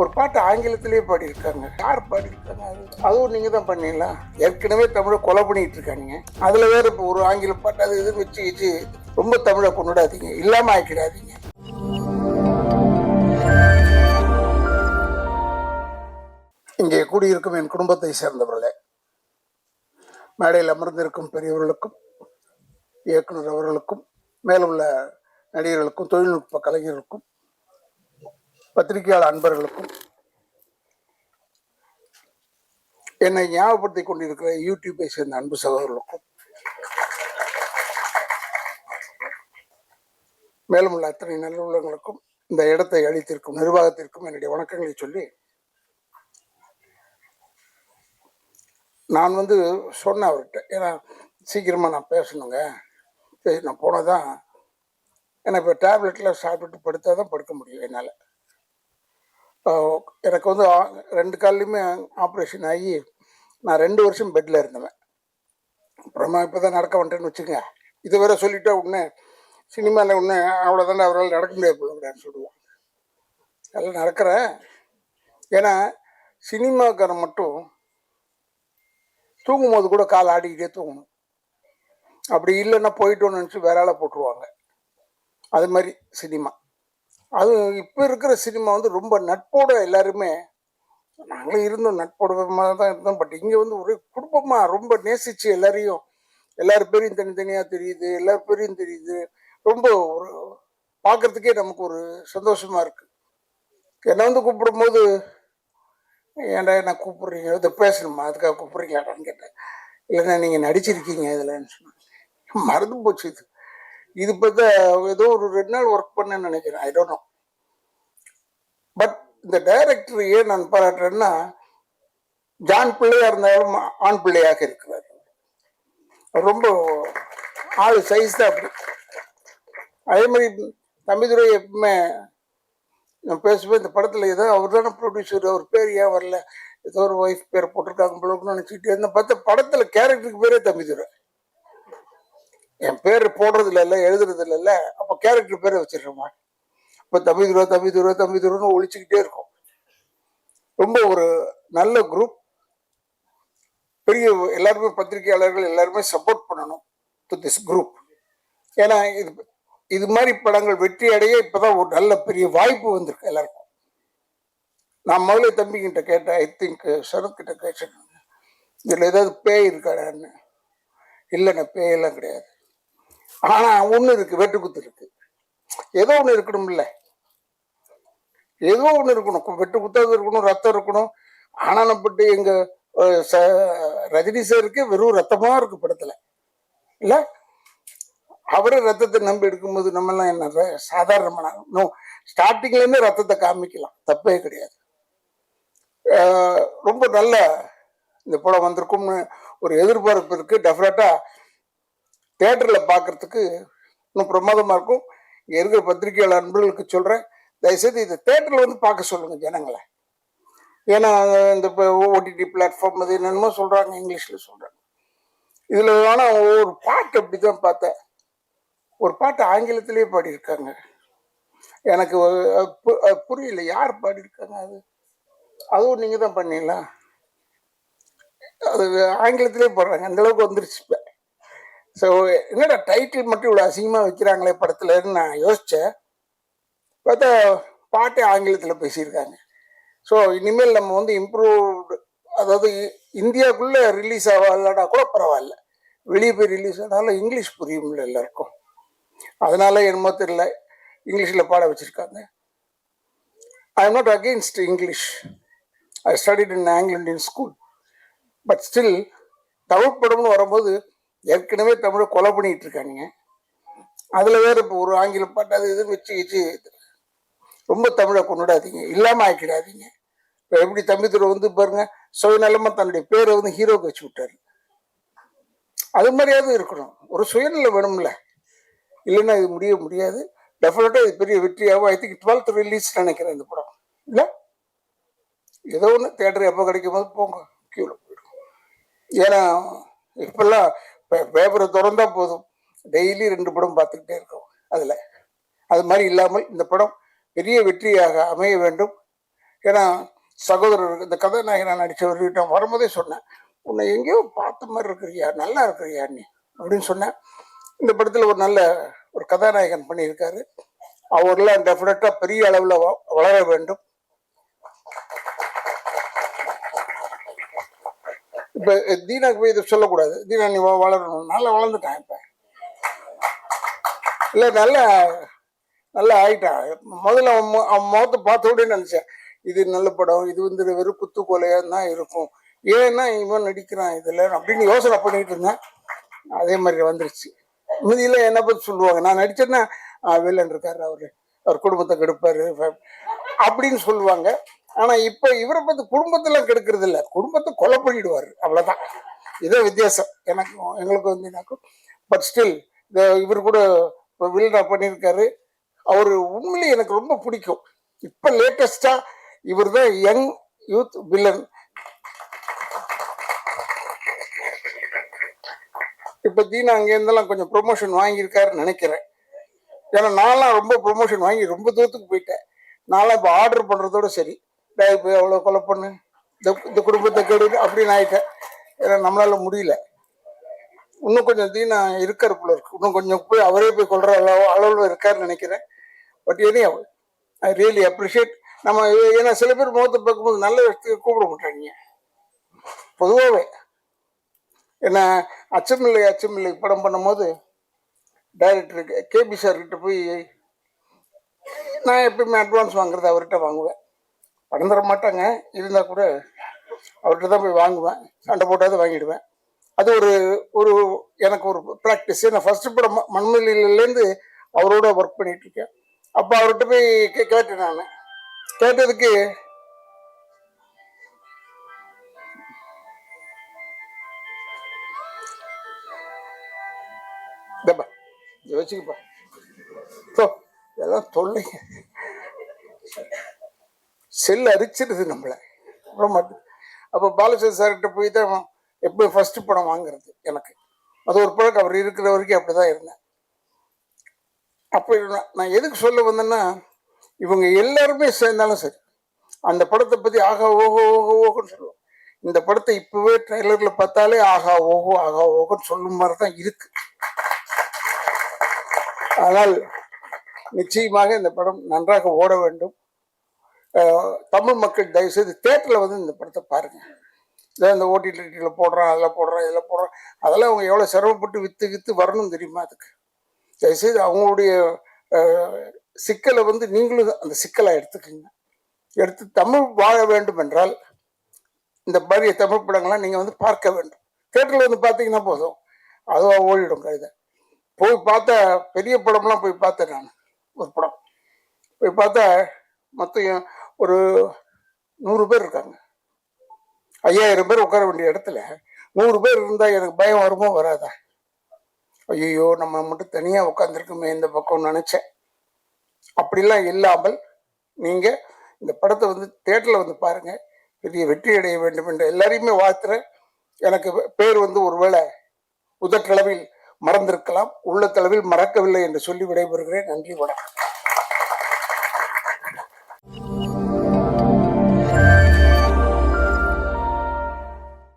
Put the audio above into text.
ஒரு பாட்டு ஆங்கிலத்திலேயே பாடியிருக்காங்க. யார் பாடியிருக்காங்க அது? அதுவும் நீங்கள் தான் பண்ணீங்களா? ஏற்கனவே தமிழை கொலை பண்ணிட்டு இருக்காங்க அதில் வேற இப்போ ஒரு ஆங்கில பாட்டு அது இது வச்சு வச்சு ரொம்ப தமிழை கொண்டுடாதீங்க. இல்லாம ஆக்கிடாதீங்க. இங்கே கூடியிருக்கும் என் குடும்பத்தை சேர்ந்தவர்களே மேடையில் அமர்ந்திருக்கும் பெரியவர்களுக்கும் இயக்குனர் அவர்களுக்கும் மேலுள்ள நடிகர்களுக்கும் தொழில்நுட்ப கலைஞர்களுக்கும் பத்திரிகையாளர் அன்பர்களுக்கும் என்னை ஞாபகப்படுத்திக் கொண்டிருக்கிற யூடியூப்பை சேர்ந்த அன்பு சகோதரர்களுக்கும் மேலும் உள்ள அத்தனை நல்லுள்ளங்களுக்கும் இந்த இடத்தை அளித்திருக்கும் நிர்வாகத்திற்கும் என்னுடைய வணக்கங்களை சொல்லி நான் வந்து சொன்னேன் அவர்கிட்ட. ஏன்னா சீக்கிரமாக நான் பேசணுங்க. சரி நான் போனதான் ஏன்னா இப்போ டேப்லெட்டில் சாப்பிட்டு படுத்தால் தான் படுக்க முடியும் என்னால். எனக்கு வந்து ரெண்டு கால்லையுமே ஆப்ரேஷன் ஆகி நான் ரெண்டு வருஷம் பெட்டில் இருந்தவன். அப்புறமா இப்போ தான் நடக்க வந்துட்டேன்னு வச்சுக்கோங்க. இது வேற சொல்லிட்டா உடனே சினிமாவில் ஒன்று அவ்வளோதான அவரால் நடக்க முடியாது போல சொல்லுவான். அதெல்லாம் நடக்கிறேன் ஏன்னா சினிமாக்காரன் மட்டும் தூங்கும் போது கூட கால் ஆடிக்கிட்டே தூங்கணும். அப்படி இல்லைன்னா போயிட்டோன்னு நினச்சி வேற ஆளை போட்டுருவாங்க. அது மாதிரி சினிமா. அது இப்போ இருக்கிற சினிமா வந்து ரொம்ப நட்போட எல்லாருமே நாங்களும் இருந்தோம் நட்போட மாதிரி தான் இருந்தோம். பட் இங்கே வந்து ஒரே குடும்பமாக ரொம்ப நேசிச்சு எல்லாரையும் எல்லார் பேரையும் தனித்தனியாக தெரியுது எல்லார் பேரையும் தெரியுது. ரொம்ப ஒரு பார்க்கறதுக்கே நமக்கு ஒரு சந்தோஷமா இருக்கு. என்னை வந்து கூப்பிடும்போது ஏன்டா என்ன கூப்பிடுறீங்க? இதை பேசணுமா? அதுக்காக கூப்பிடுறீங்களாடான்னு கேட்டேன். இல்லைண்ணா நீங்கள் நடிச்சிருக்கீங்க இதுலன்னு சொன்னாங்க. மறந்து போச்சு இது. இது பார்த்தா ஏதோ ஒரு ரெண்டு நாள் ஒர்க் பண்ணேன்னு நினைக்கிறேன். ஐ டோன்ட் நோ பட் இந்த டைரக்டர் ஏன் நான் பாராட்டுறேன்னா ஜான் பிள்ளையா இருந்தாலும் ஆண் பிள்ளையாக இருக்கிறார். ரொம்ப ஆள் சைஸ் தான் அப்படி. அதே மாதிரி தம்பிதுரை எப்பவுமே நான் பேசுவேன் இந்த படத்தில் ஏதோ அவர் தானே ப்ரொடியூசர் அவர் பேர் ஏன் வரல? ஏதோ ஒரு ஒய்ஃப் பேர் போட்டிருக்காங்க போலன்னு நினச்சிக்கிட்டு இருந்தேன். பார்த்தா படத்தில் கேரக்டருக்கு பேரே தம்பிதுரை என் பேர் போடுறது இல்லைல்ல எழுதுறது இல்லைல்ல அப்போ கேரக்டர் பேரை வச்சிடுறோமா? இப்போ தம்பி துருவா தம்பி துருவா தம்பி துருவன்னு ஒழிச்சுக்கிட்டே இருக்கும். ரொம்ப ஒரு நல்ல குரூப் பெரிய எல்லாருமே பத்திரிகையாளர்கள் எல்லாருமே சப்போர்ட் பண்ணணும் டு திஸ் குரூப் ஏன்னா இது இது மாதிரி படங்கள் வெற்றி அடைய இப்போதான் ஒரு நல்ல பெரிய வாய்ப்பு வந்திருக்கு எல்லாருக்கும். நான் முதல்ல தம்பிக்கிட்ட கேட்டேன் ஐ திங்க் சரத்கிட்ட கேட்டேன். இதில் ஏதாவது பேய் இருக்காடான்னு? இல்லைண்ணே பேயெல்லாம் கிடையாது. ஆனா ஒண்ணு இருக்கு வெட்டுக்குத்து இருக்கு. ஏதோ ஒண்ணு இருக்கணும்ல. ஏதோ ஒண்ணு இருக்கணும். வெட்டு குத்தாவது இருக்கணும் ரத்தம் இருக்கணும். ஆனானப்பட்டு எங்க ச- ரஜினி சாருக்கு வெறும் ரத்தமா இருக்கு படத்துல. இல்ல? அவரே ரத்தத்தை நம்பி எடுக்கும்போது நம்ம எல்லாம் என்ன ர- சாதாரணமான நோ ஸ்டார்டிங்ல இருந்து ரத்தத்தை காமிக்கலாம். தப்பே கிடையாது. ரொம்ப நல்ல இந்த படம் வந்திருக்கும்னு ஒரு எதிர்பார்ப்பு இருக்கு. டெஃபினட்டா தேட்டரில் பார்க்கறதுக்கு இன்னும் பிரமாதமாக இருக்கும். இங்கே இருக்கிற பத்திரிகையாளர் நண்பர்களுக்கு சொல்கிறேன் தயவுசெய்து இதை தேட்டரில் வந்து பார்க்க சொல்லுங்கள் ஜனங்களை. ஏன்னா இந்த இப்போ ஓடிடி பிளாட்ஃபார்ம் அது என்னென்னமோ சொல்கிறாங்க இங்கிலீஷில் சொல்கிறாங்க இதில் வேணால் ஒரு பாட்டு அப்படி தான் பார்த்தேன். ஒரு பாட்டு ஆங்கிலத்திலேயே பாடியிருக்காங்க. எனக்கு பு- புரியல. யார் பாடியிருக்காங்க அது? அதுவும் நீங்கள் தான் பண்ணீங்களா? அது ஆங்கிலத்திலே போடுறாங்க. அந்தளவுக்கு வந்துருச்சு இப்போ. ஸோ என்னடா டைட்டில் மட்டும் இவ்வளோ அசிங்கமாக வைக்கிறாங்களே படத்துலன்னு நான் யோசித்தேன் பார்த்தா பாட்டு ஆங்கிலத்தில் பேசியிருக்காங்க. ஸோ இனிமேல் நம்ம வந்து இம்ப்ரூவ்டு அதாவது இ- இந்தியாவுக்குள்ளே ரிலீஸ் ஆகலனா கூட பரவாயில்ல. வெளியே போய் ரிலீஸ் ஆனாலும் இங்கிலீஷ் புரியும்ல எல்லாருக்கும். அதனால என்னமோ தெரியல. இங்கிலீஷில் பாட வச்சுருக்காங்க. I am not against English I studied in ஆங்கில Indian school but still Tamil படம்னு வரும்போது ஏற்கனவே தமிழை கொலை பண்ணிட்டு இருக்கானுங்க. அதில் வேற இப்போ ஒரு ஆங்கில பாட்டு அது இது வச்சு வச்சு ரொம்ப தமிழை கொண்டாடாதீங்க இல்லாமல் ஆக்கிடாதீங்க. இப்போ எப்படி தம்பித்துறை வந்து பாருங்க சுயநலமாக தன்னுடைய பேரை வந்து ஹீரோக்கு வச்சு விட்டாரு. அது மாதிரியாவது இருக்கணும். ஒரு சுயநிலை வேணும்ல. இல்லைன்னா இது முடிய முடியாது. டெஃபினட்டாக இது பெரிய வெற்றியாகும் ஐ திங்க் டுவெல்த் ரிலீஸ் நினைக்கிறேன் இந்த படம். இல்லை? ஏதோ ஒன்று தேட்டர் எப்போ கிடைக்கும் போது போங்க கியூவில் போயிடும் ஏன்னா இப்பெல்லாம் பேப்பரை திறந்தா போதும். டெய்லி ரெண்டு படம் பார்த்துக்கிட்டே இருக்கோம் அதில். அது மாதிரி இல்லாமல் இந்த படம் பெரிய வெற்றியாக அமைய வேண்டும். ஏன்னா சகோதரர் இந்த கதாநாயகன் நான் நடித்தவர்கிட்ட வரும்போதே சொன்னேன் உன்னை எங்கேயோ பார்த்த மாதிரி இருக்கிறியா? நல்லா இருக்கிறியா நீ? அப்படின்னு சொன்னேன். இந்த படத்தில் ஒரு நல்ல ஒரு கதாநாயகன் பண்ணியிருக்காரு. அவர்லாம் டெஃபினட்டாக பெரிய அளவில் வ- வளர வேண்டும். இப்ப தீனாக்கு போய் இதை சொல்லக்கூடாது. தீனா நீ வளரணும். நல்லா வளர்ந்துட்டான் இப்ப. இல்ல நல்ல நல்லா ஆயிட்டான். முதல்ல அவன் மு- அவன் முகத்தை பார்த்த உடனே நினைச்சேன் இது நல்ல படம் இது வந்து வெறும் குத்து கொலையா தான் இருக்கும். ஏன்னா இவன் நடிக்கிறான் இதுல அப்படின்னு யோசனை பண்ணிட்டு இருந்தேன். அதே மாதிரி வந்துருச்சு. மீதியில என்ன பத்தி சொல்லுவாங்க நான் நடிச்சேன்னா வெள்ளன் இருக்காரு அவரு அவர் குடும்பத்தை கெடுப்பாரு அப்படின்னு சொல்லுவாங்க. ஆனா இப்ப இவரை பத்தி குடும்பத்துல கெடுக்கிறது இல்ல. குடும்பத்தை கொலை பண்ணிடுவாரு. அவ்வளவுதான். இதே வித்தியாசம். எனக்கும் எங்களுக்கு வந்து எனக்கும் பட் ஸ்டில் இவர் கூட வில்டா பண்ணியிருக்காரு. அவர் உண்மையிலேயே எனக்கு ரொம்ப பிடிக்கும். இப்ப லேட்டஸ்டா இவர் தான் யங் யூத் வில்லன். இப்ப தீனா அங்கேருந்தெல்லாம் கொஞ்சம் ப்ரொமோஷன் வாங்கியிருக்காருன்னு நினைக்கிறேன். ஏன்னா நான்லாம் ரொம்ப ப்ரொமோஷன் வாங்கி ரொம்ப தூரத்துக்கு போயிட்டேன். நான்லாம் இப்போ ஆர்டர் பண்றதோட சரி. டேய் போய் அவ்வளோ கொலை பண்ணு? இந்த இந்த குடும்பத்தை கெடு அப்படின்னு ஆயிட்டேன். ஏன்னா நம்மளால முடியல. இன்னும் கொஞ்சம் தீனா இருக்கார் போல இருக்கு. இன்னும் கொஞ்சம் போய் அவரே போய் கொள்ற அளவு அளவில் இருக்காருன்னு நினைக்கிறேன். But any I really appreciate நம்ம ஏன்னா சில பேர் முகத்தை பார்க்கும்போது நல்ல இடத்துக்கு கூப்பிட மாட்டாங்க. பொதுவாகவே என்ன அச்சமில்லை அச்சமில்லை படம் பண்ணும்போது டைரக்டருக்கு கேபி சார்கிட்ட போய் நான் எப்பயுமே அட்வான்ஸ் வாங்குறது அவர்கிட்ட வாங்குவேன். படம் தர மாட்டாங்க இருந்தால் கூட அவர்கிட்ட தான் போய் வாங்குவேன். சண்டை போட்டாவது வாங்கிடுவேன். அது ஒரு ஒரு எனக்கு ஒரு ப்ராக்டிஸ் நான் ஃபர்ஸ்ட் படம் ம- மண்மொழியிலேருந்து அவரோட ஒர்க் பண்ணிட்டு இருக்கேன் அப்போ அவர்கிட்ட போய் கே கேட்டேன் நான். கேட்டதுக்கு இந்தப்பா இதை வச்சுக்கப்பா. ஸோ இதெல்லாம் தொல்லைங்க. செல் அரிச்சிருது நம்மளை. விட அப்போ பாலச்சந்திர சார்கிட்ட போய் தான் எப்போ ஃபர்ஸ்ட் படம் வாங்குறது எனக்கு. அது ஒரு பழக்கம் அவர் இருக்கிற வரைக்கும் அப்படிதான் இருந்தேன். அப்போ நான் நான் எதுக்கு சொல்ல வந்தேன்னா இவங்க எல்லாருமே சேர்ந்தாலும் சரி அந்த படத்தை பத்தி ஆகா ஓஹோ ஓஹோ ஓஹோன்னு சொல்லுவோம் இந்த படத்தை இப்பவே ட்ரைலர்ல பார்த்தாலே ஆகா ஓஹோ ஆகா ஓஹோன்னு சொல்லும் மாதிரி தான் இருக்கு. ஆனால் நிச்சயமாக இந்த படம் நன்றாக ஓட வேண்டும். தமிழ் மக்கள் தயவுசெய்து தேட்டரில் வந்து இந்த படத்தை பாருங்கள் இதான் இந்த ஓடிடியில் போடுறான் அதில் போடுறான் இதில் போடுறான். அதெல்லாம் அவங்க எவ்வளோ சிரமப்பட்டு வித்து வித்து வரணும் தெரியுமா அதுக்கு? தயவுசெய்து அவங்களுடைய சிக்கலை வந்து நீங்களும் அந்த சிக்கலை எடுத்துக்கோங்க. எடுத்து தமிழ் வாழ வேண்டும் என்றால் இந்த மாதிரி தமிழ் படங்கள்லாம் நீங்கள் வந்து பார்க்க வேண்டும். தேட்டரில் வந்து பார்த்தீங்கன்னா போதும். அதுவாக ஓடிடும் கழுதை போய் பார்த்தா பெரிய படம்லாம் போய் பார்த்தேன் நான் ஒரு படம். போய் பார்த்தா மொத்தம் ஒரு நூறு பேர் இருக்காங்க. ஐயாயிரம் பேர் உட்கார வேண்டிய இடத்துல நூறு பேர் இருந்தால் எனக்கு பயம் வருமோ வராதா? ஐயோ நம்ம மட்டும் தனியாக உட்காந்துருக்குமே இந்த பக்கம் நினச்சேன். அப்படிலாம் இல்லாமல் நீங்கள் இந்த படத்தை வந்து தேட்டரில் வந்து பாருங்கள் பெரிய வெற்றி அடைய வேண்டும் என்று எல்லாரையுமே வாழ்த்துறேன். எனக்கு பேர் வந்து ஒருவேளை உதட்டளவில் மறந்திருக்கலாம் உள்ளத்தளவில் மறக்கவில்லை என்று சொல்லி விடைபெறுகிறேன். நன்றி வணக்கம்.